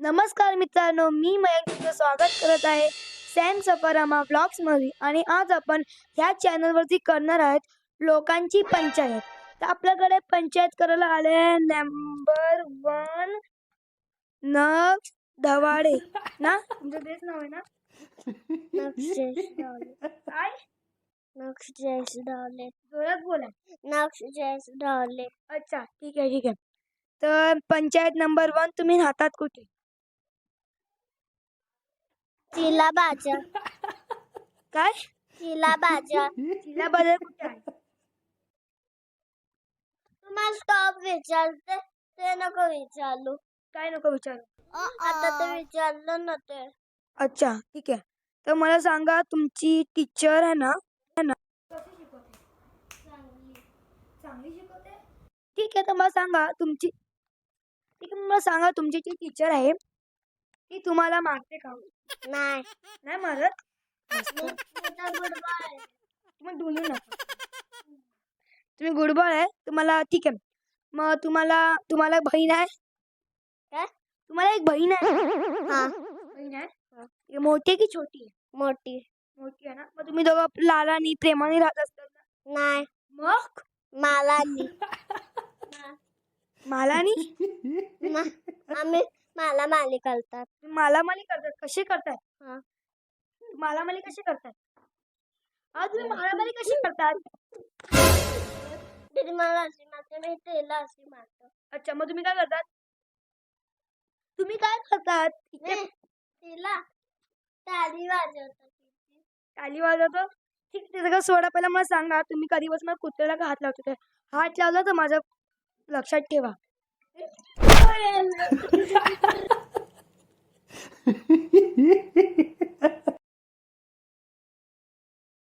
नमस्कार मित्रांनो मी मयंक तुमचं स्वागत करत आहे. सॅम सफारामा ब्लॉग्समध्ये आणि आज आपण ह्या चॅनलवरती करणार आहेत लोकांची पंचायत. तर आपल्याकडे पंचायत करायला आले नंबर वन नक्ष धवाडे. ना? तुमचं तेच नाव आहे ना? काय नक्षेश डॉले जोरात बोला. नक्षेश डॉले अच्छा ठीक आहे ठीक आहे. तर पंचायत नंबर वन तुम्ही राहतात कुठे? तिला बाजा काय? तिला बाजा जिल्हा बाज़ार कुठे आहे? तुम्हाला स्टॉप विचारते ते नको विचारलो काय नको विचारू? आता ते विचारलं ना ते. अच्छा ठीक आहे. तर मला सांगा तुमची टीचर आहे ना? है ना चांगली ठीक आहे तर मला सांगा तुमची ठीक आहे मला सांगा तुमची जी टीचर आहे ती तुम्हाला मारते का नाही. नाही मारत? नका. तुम्ही गुडबॉय आहे तुम्हाला ठीक आहे. मग तुम्हाला तुम्हाला एक बहीण आहे. काय? तुम्हाला एक बहीण आहे. हा. बहीण आहे? मोठी आहे की छोटी आहे? मोठी. मोठी आहे ना? मग तुम्ही दोघं लाडानी प्रेमाने राहत असतात ना? नाही. मग? मला नी मालानी मा- आम्ही मला माली करतात. मालामाली करतात? कसे करतात? हा. मालामाली कसे करतात? हा तुम्ही मालामाली कशी करतात? मला अशी मारते मी तिला अशी मारतो. अच्छा मग तुम्ही काय करतात? तुम्ही काय करतात? तिला टाळी वाजवतो तिची. टाली वाजवतो? ठीक आहे सगळं सोडा पहिला मला सांगा तुम्ही कधीपासून मला कुत्र्याला का हात लावतो? ते हात लावला तर माझं लक्षात ठेवा. he's like,